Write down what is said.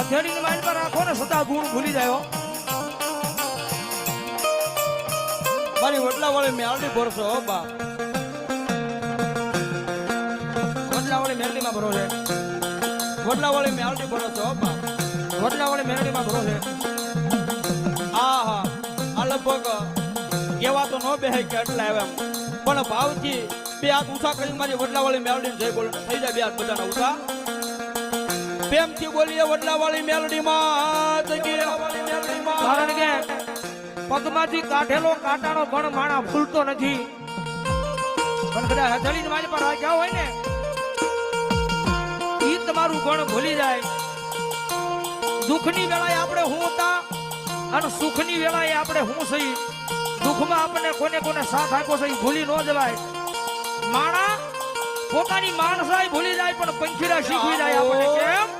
હથેળીની માલિકા રાખો ને. સદા ગુણ ભૂલી જાય હો. મારી વડલા વાળી મેળડી ભરશો, હો બા વડલા વાળી મેરડીમાં ભરો છે. વડલા વાળી મેળડી ભરો છો બા વડલા વાળી મેરડીમાં ભરો છે. આ હા લગભગ એવા તો ન બેહે કે એટલા આવે એમ. પણ ભાવથી બે હાથ ઊંચા કરી મારી વડલા વાળી મેલડી જય બોલ. થઈ જાય બે હાથ બધાના ઊંચા. પ્રેમથી બોલીએ વડલા વાળી મેલડી માં કે પગમાંથી કાઢેલો કાંટાનો ગણ માણા ભૂલતો નથી. પણ કદાચ હથેળીની મારી પર રાખ્યા હોય ને, ઈ તમારું ગણ ભૂલી જાય. દુઃખની વેળાએ આપણે હું હતા અને સુખની વેળાએ આપણે હું સહી. દુઃખમાં આપણને કોને કોને સાથ આપ્યો છે ભૂલી ન જવાય. માણા પોતાની માણસાઈ ભૂલી જાય પણ પંખીડા શીખવી જાય આપણે કેમ?